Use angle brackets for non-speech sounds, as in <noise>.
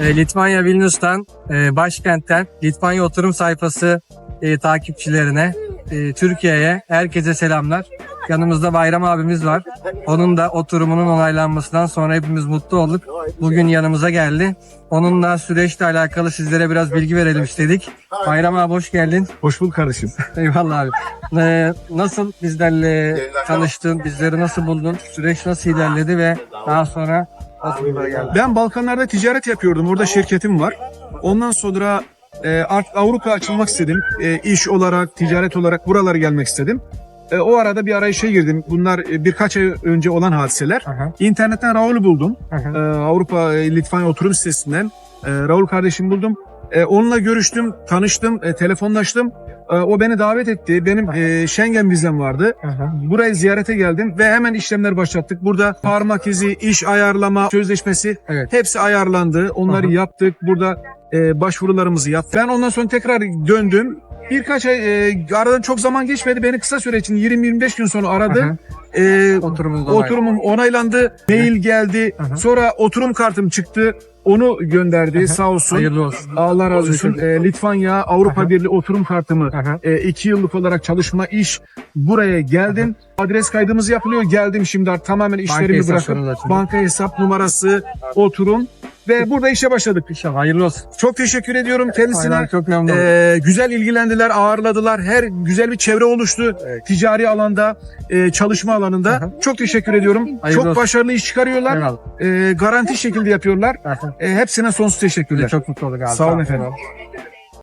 E, Litvanya Vilnius'tan, e, başkentten Litvanya oturum sayfası e, takipçilerine, e, Türkiye'ye, herkese selamlar. Yanımızda Bayram abimiz var. Onun da oturumunun onaylanmasından sonra hepimiz mutlu olduk. Bugün yanımıza geldi. Onunla süreçle alakalı sizlere biraz bilgi verelim istedik. Bayram abi hoş geldin. Hoş bulduk kardeşim. <laughs> Eyvallah abi. Ee, nasıl bizlerle tanıştın, bizleri nasıl buldun, süreç nasıl ilerledi ve daha sonra? Ben Balkanlarda ticaret yapıyordum. Orada şirketim var. Ondan sonra e, Avrupa açılmak istedim. E, iş olarak, ticaret olarak buralara gelmek istedim. E, o arada bir arayışa girdim. Bunlar e, birkaç ay önce olan hadiseler. Aha, İnternetten Raul'u buldum. aha. E, Avrupa e, Litvanya oturum sitesinden e, Raul kardeşimi buldum. E, onunla görüştüm, tanıştım, e, telefonlaştım. E, o beni davet etti. Benim e, Schengen vizem vardı. aha. Buraya ziyarete geldim ve hemen işlemler başlattık. Burada parmak izi, iş ayarlama, sözleşmesi Evet. hepsi ayarlandı. Onları Aha. yaptık. Burada e, başvurularımızı yaptık. Ben ondan sonra tekrar döndüm. Birkaç ay e, aradan çok zaman geçmedi. Beni kısa süre için 20-25 gün sonra aradı. Aha. E, Oturumumuz oturumum onaylandı. Mail geldi. Aha. Sonra oturum kartım çıktı. Onu gönderdi sağ olsun. Hayırlı olsun. Allah razı olsun. E, Litvanya Avrupa. Birliği oturum kartımı e, iki yıllık olarak çalışma iş buraya geldim. Adres kaydımız yapılıyor. Geldim şimdi artık tamamen işlerimi bırakıp banka hesap numarası, oturum ve burada işe başladık. İnşallah hayırlı olsun. Çok teşekkür ediyorum kendisine. Aynen, çok memnun. Ee, güzel ilgilendiler, ağırladılar. Her güzel bir çevre oluştu. Evet. Ticari alanda, e, çalışma alanında. Aha. Çok teşekkür ediyorum. Hayırlı Çok olsun. başarılı iş çıkarıyorlar. Eyvallah. E, garanti şekilde yapıyorlar. Aha. E, hepsine sonsuz teşekkürler. Çok mutlu olduk abi. Sağ olun ol. efendim.